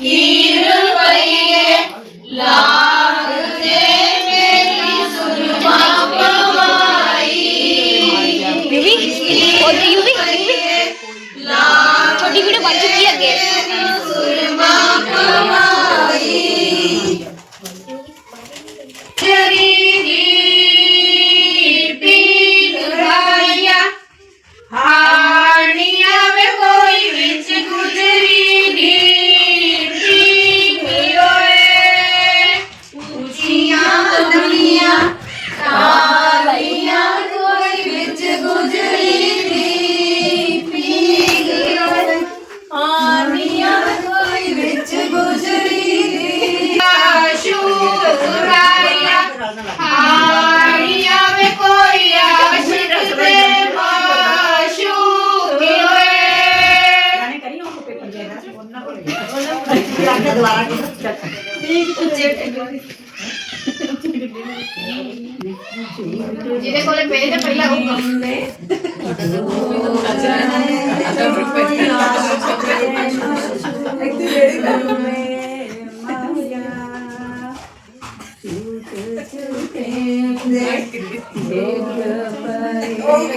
Y... कालियाँ कालियाँ कोई बिच गुजरी थी। पी आनियाँ कोई बिच गुजरी थी। आशुराया हारियाँ में कोई आशिक दे माशू दोबारा ધીરે કોલે પહેલે પહેલા હું ગમે Oh,